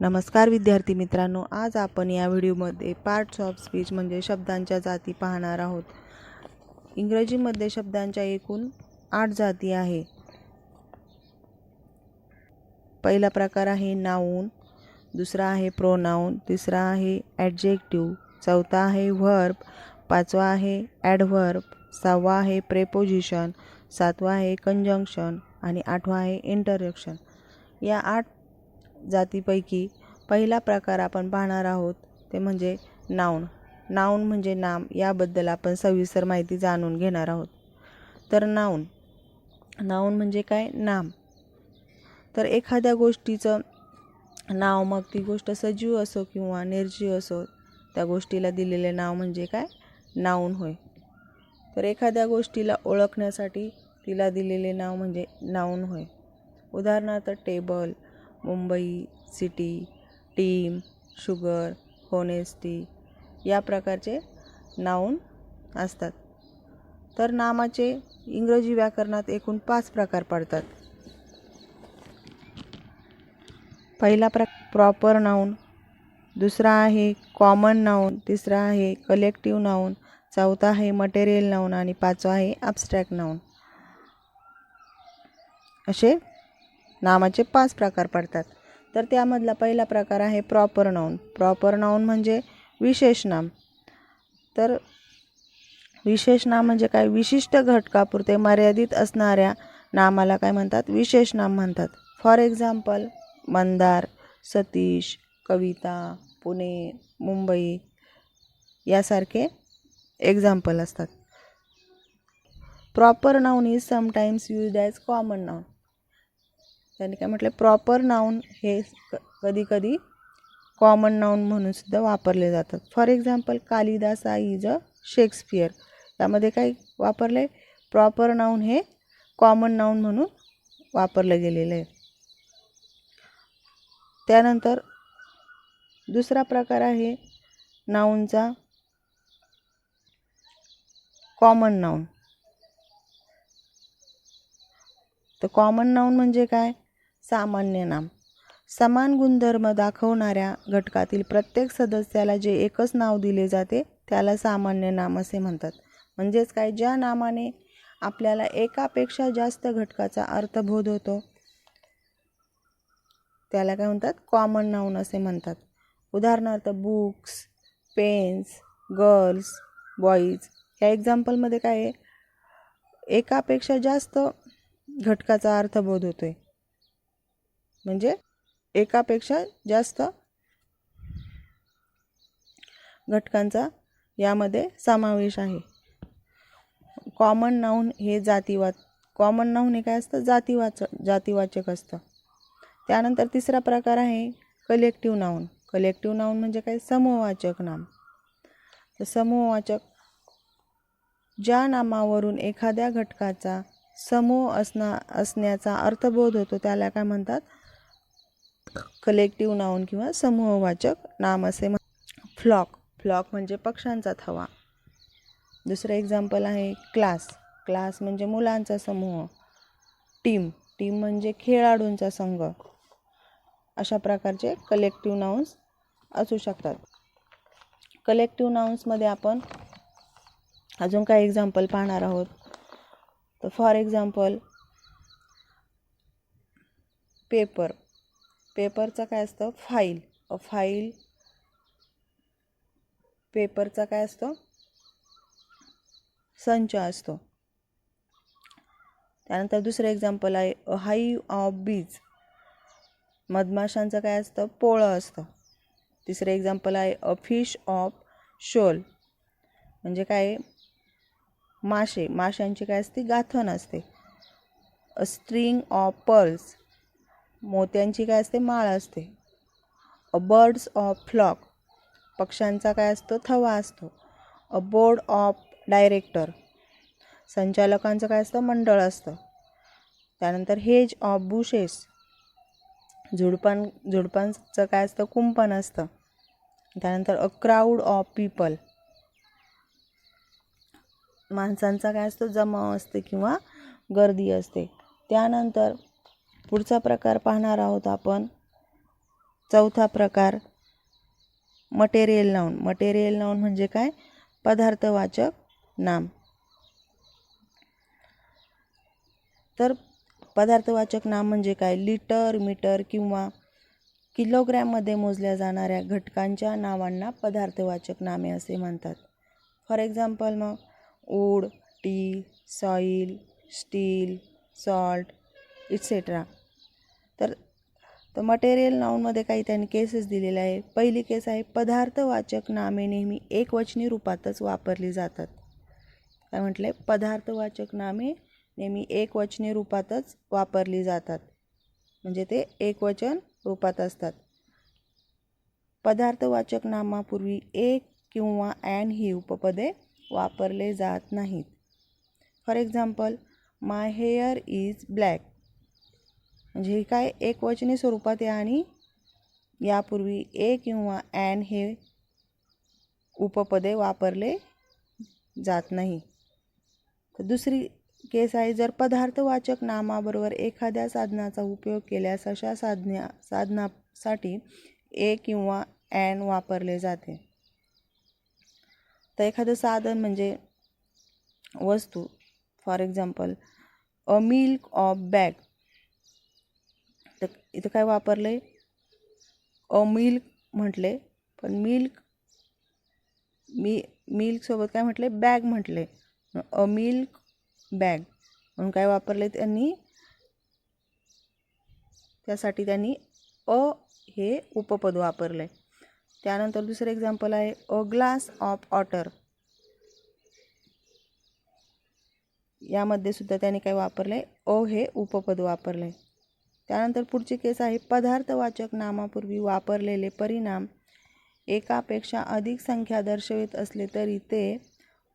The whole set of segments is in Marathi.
नमस्कार विद्यार्थी मित्रांनो आज आपण या व्हिडिओमध्ये पार्ट्स ऑफ स्पीच म्हणजे शब्दांच्या जाती पाहणार आहोत. इंग्रजीमध्ये शब्दांच्या एकूण आठ जाती आहे. पहिला प्रकार आहे नाऊन दुसरा आहे प्रोनाऊन तिसरा आहे ॲडजेक्टिव्ह चौथा आहे व्हर्ब पाचवा आहे ॲडव्हर्ब सहावा आहे प्रेपोजिशन सातवा आहे कंजंक्शन आणि आठवा आहे इंटरक्शन या आठ जातीपैकी पहिला प्रकार आपण पाहणार आहोत ते म्हणजे नाऊन. नाऊन म्हणजे नाम याबद्दल आपण सविस्तर माहिती जाणून घेणार आहोत. तर नाऊन. नाऊन म्हणजे काय? नाम. तर एखाद्या गोष्टीचं नाव मग ती गोष्ट सजीव असो किंवा निर्जीव असो त्या गोष्टीला दिलेले नाव म्हणजे काय? नाऊन होय. तर एखाद्या गोष्टीला ओळखण्यासाठी तिला दिलेले नाव म्हणजे नाऊन होय. उदाहरणार्थ table Mumbai city team sugar honesty या प्रकारचे नाऊन असतात. तर नामाचे इंग्रजी व्याकरणात एकूण पाच प्रकार पडतात. पहिला प्र प्रॉपर नाऊन दुसरा आहे कॉमन नाऊन तिसरा आहे कलेक्टिव्ह नाऊन चौथा आहे मटेरियल नाऊन आणि पाचवा आहे ॲबस्ट्रॅक्ट नाऊन असे नामाचे पाच प्रकार पडतात. तर त्यामधला पहिला प्रकार आहे प्रॉपर नाऊन प्रॉपर नाऊन म्हणजे विशेष नाम. तर विशेष नाम म्हणजे काय? विशिष्ट घटकापुरते मर्यादित असणाऱ्या नामाला काय म्हणतात? विशेष नाम म्हणतात. फॉर एक्झाम्पल मंदार सतीश कविता पुणे मुंबई यासारखे एक्झाम्पल असतात. Proper noun is sometimes use as common noun त्यांनी काय म्हटलं प्रॉपर नाऊन हे क कधी कधी कॉमन नाऊन म्हणून सुद्धा वापरले जातात. For example Kalidasa is a Shakespeare त्यामध्ये काय आहे प्रॉपर नाऊन हे कॉमन नाऊन म्हणून वापरलं गेलेलं आहे. त्यानंतर दुसरा प्रकार आहे नाऊनचा कॉमन नाऊन तर कॉमन नाऊन म्हणजे काय? सामान्य नाम समान गुणधर्म दाखवणाऱ्या घटकातील प्रत्येक सदस्याला जे एकच नाव दिले जाते त्याला सामान्य नाम असे म्हणतात. म्हणजेच काय? ज्या नामाने आपल्याला एकापेक्षा जास्त घटकाचा अर्थबोध होतो त्याला काय म्हणतात? कॉमन नाऊन असे म्हणतात. उदाहरणार्थ बुक्स पेन्स गर्ल्स बॉईज या एक्झाम्पलमध्ये काय आहे? एकापेक्षा जास्त घटकाचा अर्थबोध होतो आहे म्हणजे एकापेक्षा जास्त घटकांचा यामध्ये समावेश आहे. कॉमन नाऊन हे जातीवाद कॉमन नाऊन हे काय असतं? जातीवाच जातीवाचक असतं. त्यानंतर तिसरा प्रकार आहे कलेक्टिव्ह नाऊन कलेक्टिव्ह नाऊन म्हणजे काय? समूहवाचक नाम. तर समूहवाचक ज्या नामावरून एखाद्या घटकाचा समूह असणा असण्याचा अर्थबोध होतो त्याला काय म्हणतात? कलेक्टिव्ह नाऊन किंवा समूहवाचक नाम असे म्हण फ्लॉक. फ्लॉक म्हणजे पक्ष्यांचा थवा. दुसरं एक्झाम्पल आहे क्लास. क्लास म्हणजे मुलांचा समूह. टीम. टीम म्हणजे खेळाडूंचा संघ. अशा प्रकारचे कलेक्टिव्ह नाउन्स असू शकतात. कलेक्टिव्ह नाउन्समध्ये आपण अजून काही एक्झाम्पल पाहणार आहोत. तर फॉर एक्झाम्पल पेपर पेपरचं काय असतं? फाईल. A file. पेपरचा काय असतो? संच असतो. त्यानंतर दुसरं एक्झाम्पल आहे अ हाई ऑफ बीज. मधमाशांचं काय असतं? पोळं असतं. तिसरं एक्झाम्पल आहे अ फिश ऑफ शोल. म्हणजे काय? मासे. माशांची काय असते? गाथन असते. A string of pearls. मोत्यांची काय असते? माळ असते. अ बर्ड्स ऑफ फ्लॉक पक्ष्यांचा काय असतो? थवा असतो. अ बोर्ड ऑफ डायरेक्टर संचालकांचं काय असतं? मंडळ असतं. त्यानंतर हेज ऑफ बुशेस झुडपां झुडपांचं काय असतं? कुंपण असतं. त्यानंतर अ क्राऊड ऑफ पीपल माणसांचा काय असतो? जमाव असते किंवा गर्दी असते. त्यानंतर पुढचा प्रकार पाहणार आहोत आपण. चौथा प्रकार मटेरियल नाऊन मटेरियल नाऊन म्हणजे काय? पदार्थवाचक नाम. तर पदार्थवाचक नाम म्हणजे काय? लिटर मीटर किंवा किलोग्रॅममध्ये मोजल्या जाणाऱ्या घटकांच्या नावांना पदार्थवाचक नामे असे म्हणतात. फॉर एक्झाम्पल मग wood tea soil steel salt etcetera तर मटेरियल नाऊनमध्ये काही त्यांनी केसेस दिलेले आहे पहिली केस आहे पदार्थवाचक नामे नेहमी एकवचनी रूपातच वापरली जातात. काय म्हटले पदार्थवाचक नामे नेहमी एकवचनी रूपातच वापरली जातात. म्हणजे ते एकवचन रूपात असतात. पदार्थवाचक नामापूर्वी एक किंवा अँड ही उपपदे वापरले जात नाहीत. For example my hair is black म्हणजे हे काय एकवचनी स्वरूपात आहे आणि यापूर्वी ए किंवा ॲन हे उपपदे वापरले जात नाही. तर दुसरी केस आहे जर पदार्थवाचक नामाबरोबर एखाद्या साधनाचा उपयोग केल्यास अशा साधन्या साधनासाठी ए किंवा ॲन वापरले जाते. तर एखादं साधन म्हणजे वस्तू for example a milk of bag. तर इथं काय वापरले अ मिल्क म्हटले पण मिल्क मी मिल्कसोबत काय म्हटले बॅग म्हटले अ मिल्क बॅग म्हणून काय वापरले त्यांनी? त्यासाठी त्यांनी अ हे उपपद वापरले त्यानंतर दुसरं एक्झाम्पल आहे अ ग्लास ऑफ ऑटर यामध्ये सुद्धा त्यांनी काय वापरले अ हे उपपद वापरले त्यानंतर पुढची केस आहे पदार्थवाचक नामापूर्वी वापरलेले परिणाम. एकापेक्षा अधिक संख्या दर्शवित असले तरी ते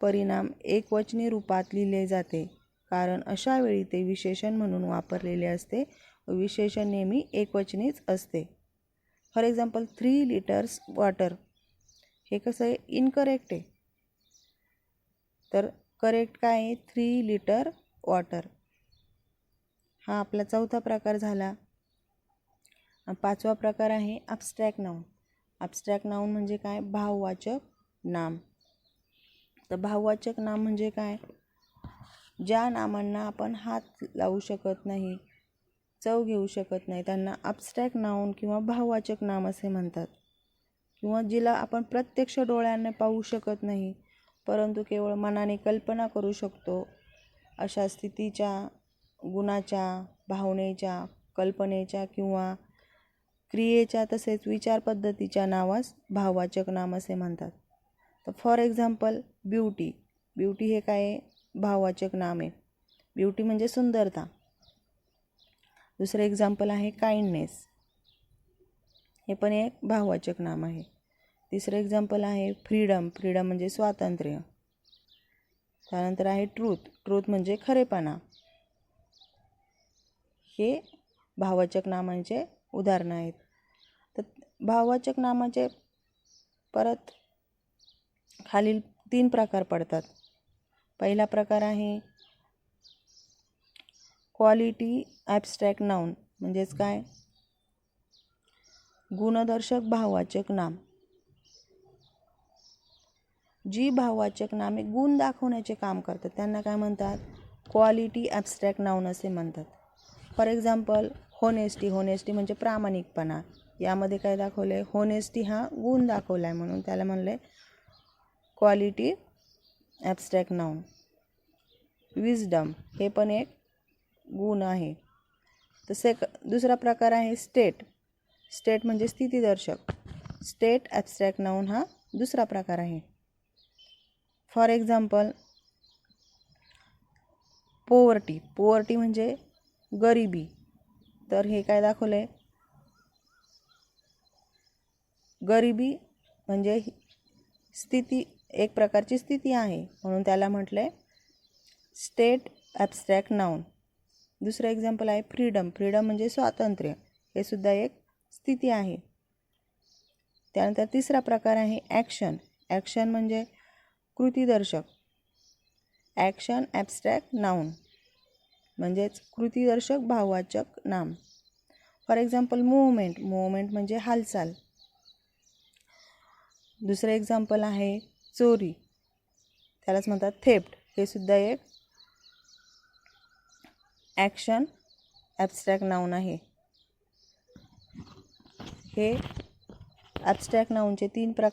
परिणाम एकवचनी रूपात लिहिले जाते. कारण अशा वेळी ते विशेषण म्हणून वापरलेले असते. विशेषण नेहमी एकवचनीच असते. For example three litres water. हे कसं आहे? इनकरेक्ट आहे. तर करेक्ट काय आहे? Three litre water. हा आपला चौथा प्रकार झाला. पाचवा प्रकार आहे ॲबस्ट्रॅक्ट नाऊन ॲबस्ट्रॅक्ट नाऊन म्हणजे काय? भाववाचक नाम. तर भाववाचक नाम म्हणजे काय? ज्या नामांना आपण हात लावू शकत नाही चव घेऊ शकत नाही त्यांना ॲबस्ट्रॅक्ट नाऊन किंवा भाववाचक नाम असे म्हणतात. किंवा जिला आपण प्रत्यक्ष डोळ्यांना पाहू शकत नाही परंतु केवळ मनाने कल्पना करू शकतो अशा स्थितीच्या गुणाच्या भावनेच्या कल्पनेच्या किंवा क्रियेच्या तसेच विचारपद्धतीच्या नावास भाववाचक नाम असे म्हणतात. तर फॉर एक्झाम्पल ब्युटी ब्युटी हे काय? आहे भाववाचक नाम आहे. ब्युटी म्हणजे सुंदरता. दुसरं एक्झाम्पल आहे काइंडनेस हे पण एक भाववाचक नाम आहे. तिसरं एक्झाम्पल आहे फ्रीडम फ्रीडम म्हणजे स्वातंत्र्य. त्यानंतर आहे ट्रूथ ट्रूथ म्हणजे खरेपणा. हे भाववाचक नामांचे उदाहरणं आहेत. तर भाववाचक नामाचे परत खालील तीन प्रकार पडतात. पहिला प्रकार आहे क्वालिटी ॲबस्ट्रॅक्ट नाऊन म्हणजेच काय? गुणदर्शक भाववाचक नाम. जी भाववाचक नामे गुण दाखवण्याचे काम करतात त्यांना काय म्हणतात? क्वालिटी ॲबस्ट्रॅक्ट नाऊन असे म्हणतात. फॉर एक्झाम्पल होनेस्टी होनेस्टी म्हणजे प्रामाणिकपणा. यामध्ये काय दाखवलं आहे होनेस्टी हा गुण दाखवला आहे म्हणून त्याला म्हणलं आहे क्वालिटी ॲबस्ट्रॅक्ट नाऊन विजडम हे पण एक गुण आहे. तर सेक दुसरा प्रकार आहे स्टेट स्टेट म्हणजे स्थितीदर्शक. स्टेट ॲबस्ट्रॅक्ट नाऊन हा दुसरा प्रकार आहे. फॉर एक्झाम्पल पोवर्टी पोवर्टी म्हणजे गरिबी. तर हे काय दाखवलं आहे गरिबी म्हणजे स्थिती एक प्रकारची स्थिती आहे म्हणून त्याला म्हटलं आहे स्टेट ॲबस्ट्रॅक्ट नाऊन दुसरं एक्झाम्पल आहे फ्रीडम फ्रीडम म्हणजे स्वातंत्र्य. हे सुद्धा एक स्थिती आहे. त्यानंतर तिसरा प्रकार आहे ॲक्शन ॲक्शन म्हणजे कृतीदर्शक. ॲक्शन ॲबस्ट्रॅक्ट नाऊन म्हणजेच कृतीदर्शक भाववाचक नाम. फॉर एक्झाम्पल मुवमेंट मुवमेंट म्हणजे हालचाल. दुसरं एक्झाम्पल आहे चोरी. त्यालाच म्हणतात थेफ्ट हे सुद्धा एक ॲक्शन ॲबस्ट्रॅक्ट नाऊन आहे. हे ॲबस्ट्रॅक्ट नाऊनचे तीन प्रकार